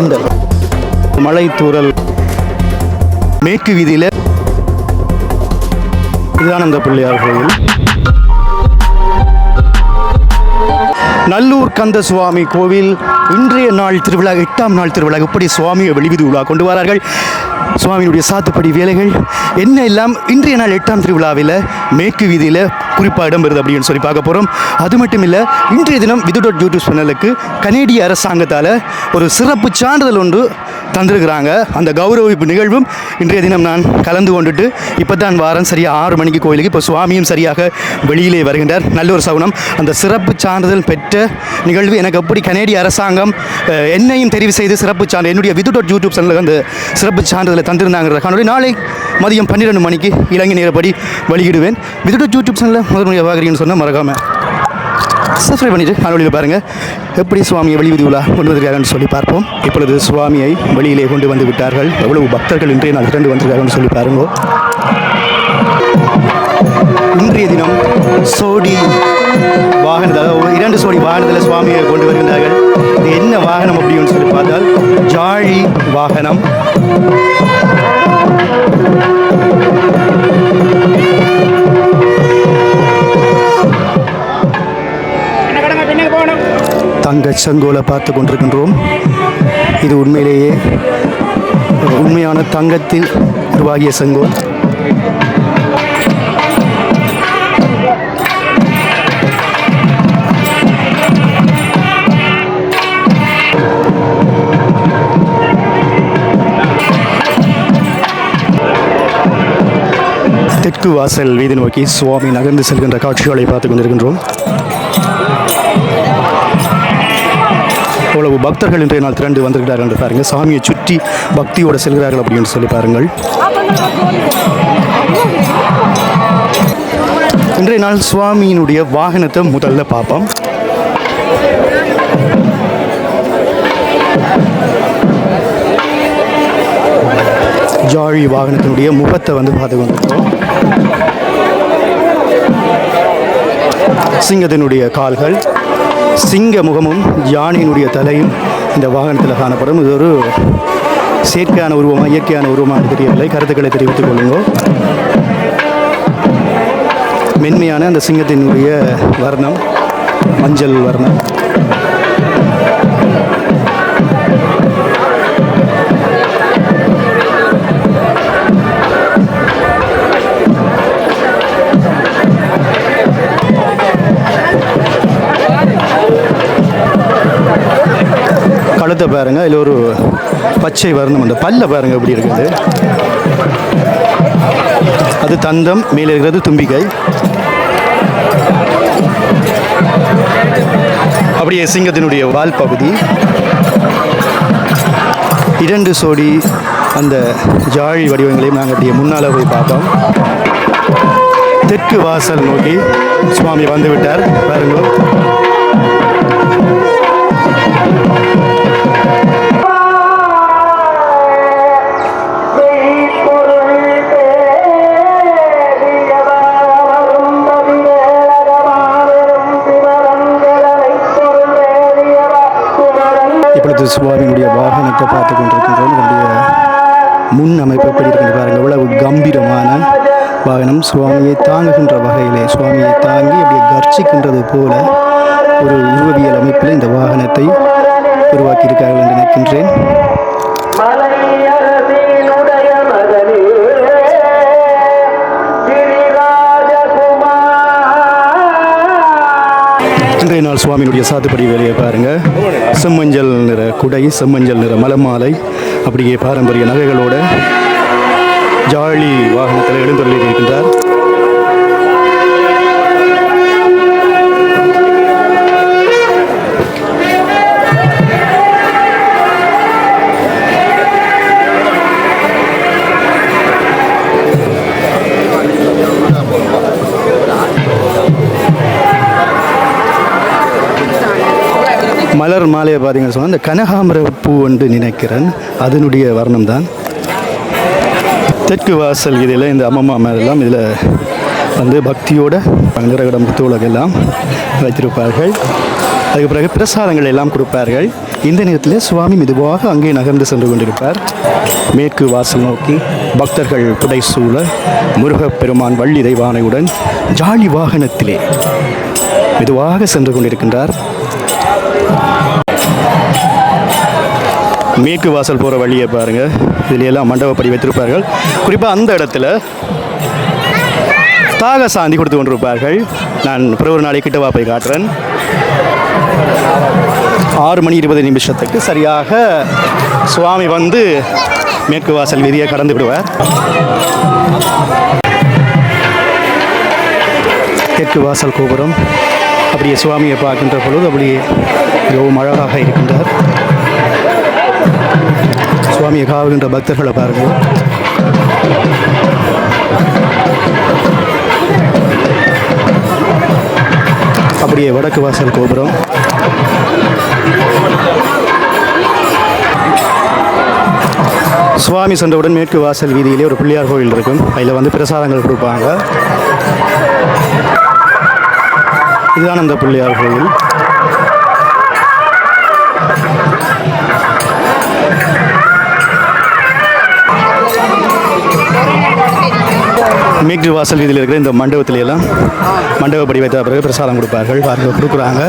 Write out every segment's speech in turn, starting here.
சுண்டல் மலைத்தூரல் மேற்கு வீதியில் சிதானந்த பிள்ளையார் கோயில் நல்லூர் கந்த சுவாமி கோவில் இன்றைய நாள் திருவிழா எட்டாம் நாள் திருவிழா. எப்படி சுவாமியை வெளிவிதி உலா கொண்டு வரார்கள்? சுவாமியினுடைய சாத்துப்படி வேலைகள் என்ன எல்லாம் இன்றைய நாள் எட்டாம் திருவிழாவில் மேற்கு வீதியில் குறிப்பாக இடம்பெறுது அப்படின்னு சொல்லி பார்க்க போகிறோம் அது மட்டும் இல்லை இன்றைய தினம் விது டாட் யூடியூப் சேனலுக்கு கனேடிய அரசாங்கத்தால் ஒரு சிறப்பு சான்றிதழ் ஒன்று தந்திருக்கிறாங்க. அந்த கௌரவிப்பு நிகழ்வும் இன்றைய தினம் நான் கலந்து கொண்டுட்டு இப்போ தான் வாரம் சரியாக ஆறு மணிக்கு கோயிலுக்கு இப்போ சுவாமியும் சரியாக வெளியிலே வருகின்றார். நல்ல ஒரு சவுனம் அந்த சிறப்பு சான்றிதழ் பெற்ற நிகழ்வு எனக்கு எப்படி கனேடிய அரசாங்கம் அரசாங்கம் என்னையும் தெரிவு செய்து சிறப்பு சான்று என்னுடைய விது டாட் யூடியூப் சேனலுக்கு அந்த சிறப்பு சான்றிதழை தந்திருந்தாங்கிற காணொலி நாளை மதியம் பன்னிரெண்டு மணிக்கு இலங்கை நேரப்படி வெளியிடுவேன். விது டாட் யூடியூப் சேனலில் முதல் முறையாக பார்க்குறீங்கன்னு சொன்னால் மறக்காமல் சப்ஸ்கிரைப் பண்ணிட்டு காணொலியில் பாருங்கள் எப்படி சுவாமியை வெளிவிதி உலா கொண்டு வந்திருக்காருன்னு சொல்லி பார்ப்போம். இப்பொழுது சுவாமியை வெளியிலே கொண்டு வந்து விட்டார்கள். எவ்வளவு பக்தர்கள் இன்றைய நாள் திரண்டு வந்திருக்காருன்னு சொல்லி பாருங்க. இன்றைய தினம் சோடி வாகனத்தில் இரண்டு சோடி வாகனத்தில் சுவாமியை கொண்டு வருகின்றார்கள். என்ன வாகனம் அப்படின்னு சொல்லி பார்த்தால் ஜாழி வாகனம். தங்க செங்கோலை பார்த்து கொண்டிருக்கின்றோம். இது உண்மையிலேயே உண்மையான தங்கத்தில் உருவாகிய செங்கோல். தெற்கு வாசல் வீதி நோக்கி சுவாமி நகர்ந்து செல்கின்ற காட்சிகளை பார்த்து கொண்டிருக்கின்றோம். இவ்வளவு பக்தர்கள் இன்றைய நாள் திரண்டு வந்திருக்கிறார்கள் என்று பாருங்கள். சாமியை சுற்றி பக்தியோடு செல்கிறார்கள் அப்படின்னு சொல்லி பாருங்கள். இன்றைய நாள் சுவாமியினுடைய வாகனத்தை முதல்ல பார்ப்போம். ஜாழி வாகனத்தினுடைய முகத்தை வந்து பார்த்து கொண்டிருக்கோம் சிங்கத்தினுடைய கால்கள் சிங்க முகமும் யானையினுடைய தலையும் இந்த வாகனத்தில் காணப்படும். இது ஒரு செயற்கையான உருவமா இயற்கையான உருவமாக தெரியவில்லை. கருத்துக்களை தெரிவித்துக் கொள்ளுங்கள் மென்மையான அந்த சிங்கத்தினுடைய வர்ணம் மஞ்சள் வர்ணம். கழுத்தை பாருங்க இதில் ஒரு பச்சை வர்ணம் உண்டு. பல்ல பாருங்க எப்படி இருக்குது. அது தந்தம் மேலே இருக்கிறது தும்பிக்கை. அப்படியே சிங்கத்தினுடைய வால் பகுதி. இரண்டு சோடி அந்த ஜாழி வடிவங்களையும் நாங்கள் அப்படியே முன்னால் போய் பார்த்தோம். தெற்கு வாசல் நோக்கி சுவாமி வந்துவிட்டார் பாருங்கள் பாருங்க சுவாமியுடைய வாகனத்தை பார்த்து கொண்டிருக்கின்றோம். என்னுடைய முன் அமைப்பு எப்படி இருக்கின்ற பாருங்கள் எவ்வளவு கம்பீரமான வாகனம். சுவாமியை தாங்குகின்ற வகையிலே சுவாமியை தாங்கி அப்படியே கர்ச்சிக்கின்றது போல ஒரு உருவவியல் அமைப்பில் இந்த வாகனத்தை உருவாக்கியிருக்கார்கள் என்று நினைக்கின்றேன். இன்றைய நாள் சுவாமியினுடைய சாத்துப்படி வேலையை பாருங்கள் செம்மஞ்சள் நிற குடை செம்மஞ்சள் நிற மலமாலை அப்படியே பாரம்பரிய நகைகளோட ஜாழி வாகனத்தில் எழுந்தருளி மலர் மாலையை பார்த்தீங்கன்னு சொன்னால் இந்த கனகாம்பர பூ என்று நினைக்கிறேன். அதனுடைய வர்ணம் தான் தெற்கு வாசல் இதில் இந்த அம்மம்மா மேலாம் இதில் வந்து பக்தியோட பங்கரகடம் குத்துவிளக்கு வைத்திருப்பார்கள். அதுக்கு பிறகு பிரசாதங்கள் எல்லாம் கொடுப்பார்கள். இந்த நேரத்தில் சுவாமி மெதுவாக அங்கே நகர்ந்து சென்று கொண்டிருப்பார். மேற்கு வாசல் நோக்கி பக்தர்கள் புடைசூழ முருகப்பெருமான் வள்ளி தெய்வானையுடன் ஜாலி வாகனத்திலே மெதுவாக சென்று கொண்டிருக்கின்றார். மேற்கு வாசல் போகிற வழியை பாருங்கள் இதிலெல்லாம் மண்டபப்படி வைத்திருப்பார்கள். குறிப்பாக அந்த இடத்துல தாக சாந்தி கொடுத்து கொண்டிருப்பார்கள். நான் பிறகு நாளை கிட்ட கிட்டவா போய் காட்டுறேன். ஆறு மணி இருபது நிமிஷத்துக்கு சரியாக சுவாமி வந்து மேற்கு வாசல் வீதியை கடந்து விடுவார். தெற்கு வாசல் கோபுரம். அப்படியே சுவாமியை பார்க்கின்ற பொழுது அப்படியே மிகவும் அழகாக இருக்கின்றார். சுவாமியை காவுகின்ற பக்தர்களை பாருங்கள் அப்படியே வடக்கு வாசல் கோபுரம். சுவாமி சென்றவுடன் மேற்கு வாசல் வீதியிலே ஒரு பிள்ளையார் கோயில் இருக்கும். அதில் வந்து பிரசாதங்கள் கொடுப்பாங்க. இதுதான் அந்த பிள்ளையார் கோயில் மேற்கு வாசல் வீதியில் இருக்கிற இந்த மண்டபத்தில எல்லாம் மண்டபப்படி வைத்த பிறகு பிரசாதம் கொடுப்பார்கள் பாருங்க கொடுக்குறாங்க.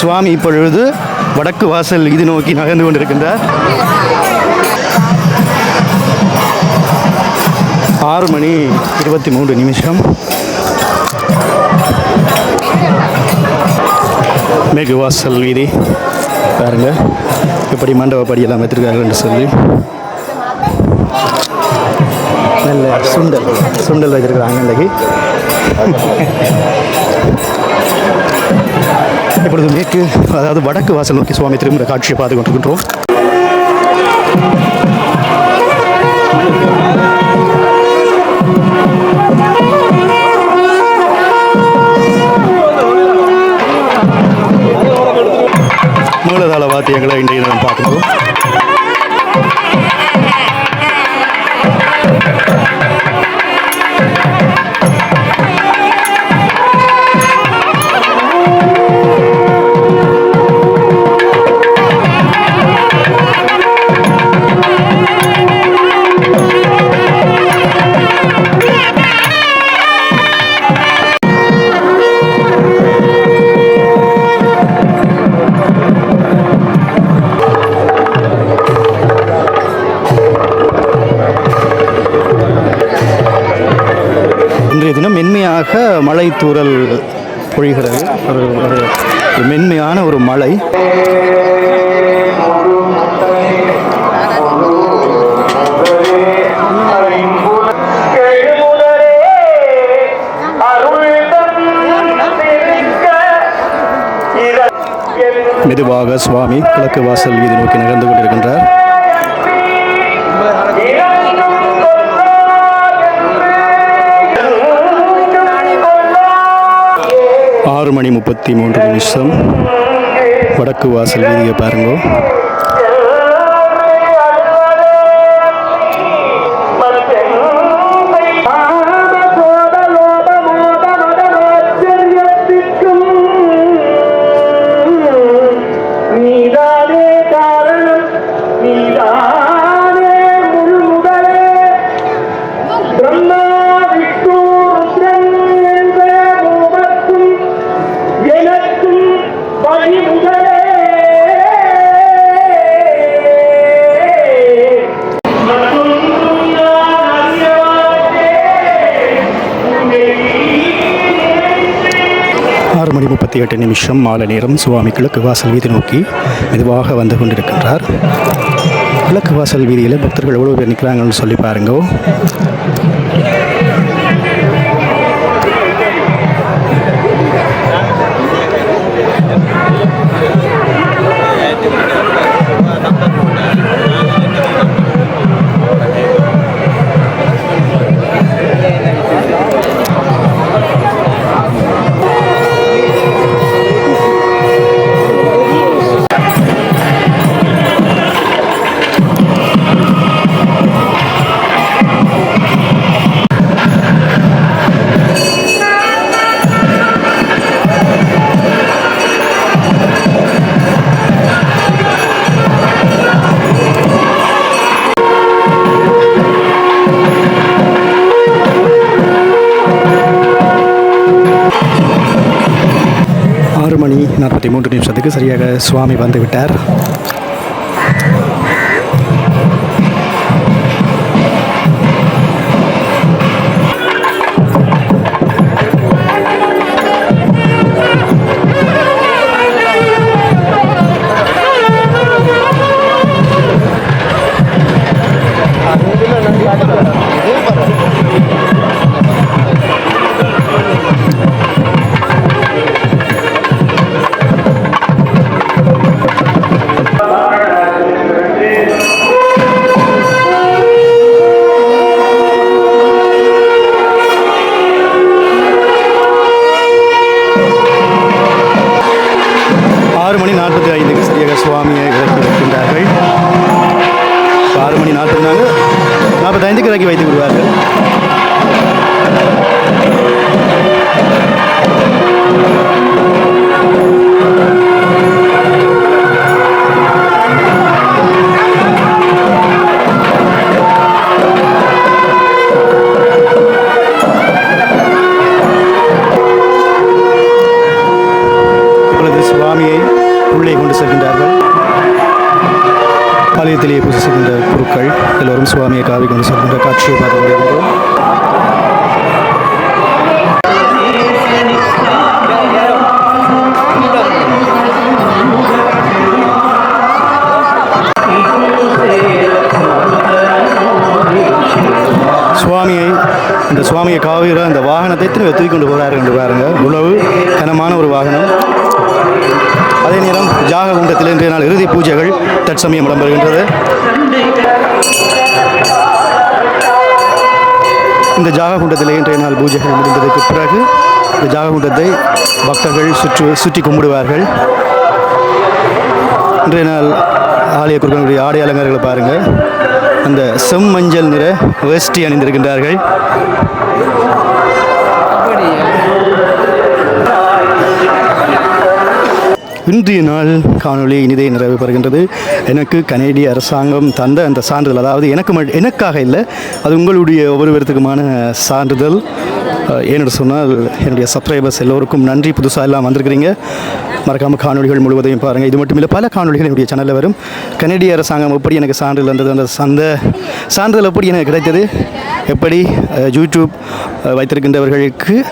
சுவாமி இப்பொழுது வடக்கு வாசல் இது நோக்கி நகர்ந்து கொண்டிருக்கின்றார். ஆறு மணி இருபத்தி மூன்று நிமிஷம். மேகு வாசல் வீதி. பாருங்க. எப்படி மண்டபப்படி எல்லாம் வைத்திருக்கார்கள் என்று சொல்லி. நல்ல சுண்டல் சுண்டல் வச்சிருக்கிறாங்க இன்றைக்கு. இப்பொழுது மேற்கு அதாவது வடக்கு வாசல் நோக்கி சுவாமி திரும்புகிற காட்சியை பார்த்து கொண்டிருக்கின்றோம் மூலதாள வாத்தியங்களை இன்றைய நாம் பார்க்கணும் இன்றைய தினம் மென்மையாக மழை தூறல் பொழிகிறது. ஒரு ஒரு மென்மையான ஒரு மழை. மெதுவாக சுவாமி கிழக்கு வாசல் வீதி நோக்கி நகர்ந்து கொண்டிருக்கிறார். இருபத்தி மூன்று நிமிஷம் வடக்கு வாசல் வீதியை பாருங்கள் பதினாறு மணி முப்பத்தி எட்டு நிமிஷம் மாலை நேரம் சுவாமி கிழக்கு வாசல் வீதி நோக்கி மெதுவாக வந்து கொண்டிருக்கின்றார். கிழக்கு வாசல் வீதியில் பக்தர்கள் எவ்வளோ பேர் நிற்கிறாங்கன்னு சொல்லி பாருங்க. நிமிஷத்துக்கு சரியாக சுவாமி வந்துவிட்டார். ஆறு மணி நாற்பத்தி நாற்பத்தைந்துக்கு இறக்கி வைத்து விடுவார்கள் தற்சமயம் இடம்பெறுகின்றது. இந்த ஜாககுண்டத்தில் இன்றைய நாள் பூஜைகள் முடிந்ததற்கு பிறகு இந்த ஜாக குண்டத்தை பக்தர்கள் சுற்று சுற்றி கும்பிடுவார்கள். இன்றைய நாள் ஆலய குருக்களுடைய ஆடை அலங்காரங்களை பாருங்கள். அந்த செம்மஞ்சள் நிற வேஷ்டி அணிந்திருக்கின்றார்கள். இன்றைய நாள் காணொளி இனிதே நிறைவு பெறுகின்றது எனக்கு கனேடிய அரசாங்கம் தந்த அந்த சான்றிதழ் அதாவது எனக்கு எனக்காக இல்லை அது உங்களுடைய ஒவ்வொருவருத்துக்குமான சான்றிதழ். ஏன்னு சொன்னால் என்னுடைய சப்ஸ்கிரைபர்ஸ் எல்லோருக்கும் நன்றி. புதுசாக எல்லாம் வந்திருக்கிறீங்க. மறக்காமல் காணொளிகள் முழுவதையும் பாருங்கள் இது மட்டும் இல்லை பல காணொலிகள் என்னுடைய சேனலில் வரும். கனேடிய அரசாங்கம் எப்படி எனக்கு சான்றிதழ் வந்தது அந்த அந்த சான்றிதழ் எப்படி எனக்கு கிடைத்தது? எப்படி யூடியூப் வைத்திருக்கின்றவர்களுக்கு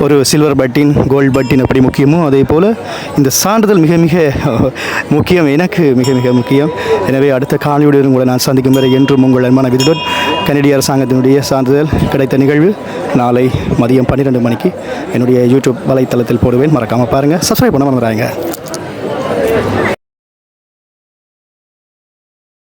ஒரு சில்வர் பட்டின் கோல்ட் பட்டின் எப்படி முக்கியமோ அதே போல் இந்த சான்றிதழ் மிக மிக முக்கியம் எனக்கு மிக மிக முக்கியம். எனவே அடுத்த காணொலியுடன் உங்களை நான் சந்திக்கும் வரை என்றும் உங்கள் அன்பான விதுடன் கனடிய அரசாங்கத்தினுடைய சான்றிதழ் கிடைத்த நிகழ்வு நாளை மதியம் பன்னிரெண்டு மணிக்கு என்னுடைய யூடியூப் வலைத்தளத்தில் போடுவேன். மறக்காமல் பாருங்கள் சப்ஸ்கிரைப் பண்ண மறந்துடாங்க